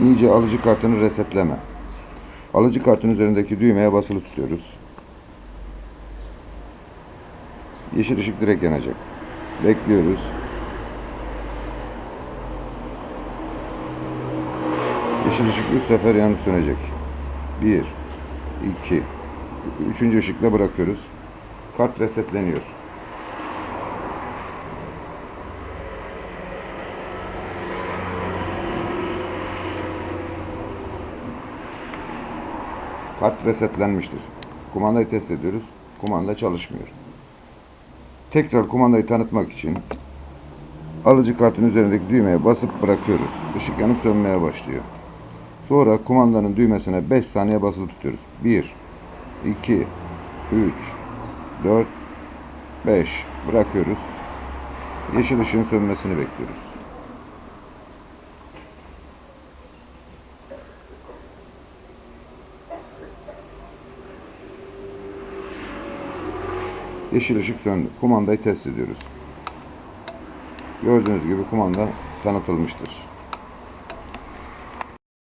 iyice alıcı kartını resetleme. Alıcı kartın üzerindeki düğmeye basılı tutuyoruz. Yeşil ışık direkt yanacak. Bekliyoruz. Yeşil ışık 3 sefer yanıp sönecek. 1 2 Üçüncü ışıkla bırakıyoruz. Kart resetleniyor. Kart resetlenmiştir. Kumandayı test ediyoruz. Kumanda çalışmıyor. Tekrar kumandayı tanıtmak için alıcı kartın üzerindeki düğmeye basıp bırakıyoruz. Işık yanıp sönmeye başlıyor. Sonra kumandanın düğmesine 5 saniye basılı tutuyoruz. 1 2 3 4 5 bırakıyoruz. Yeşil ışığın sönmesini bekliyoruz. Yeşil ışık söndü. Kumandayı test ediyoruz. Gördüğünüz gibi kumanda tanıtılmıştır.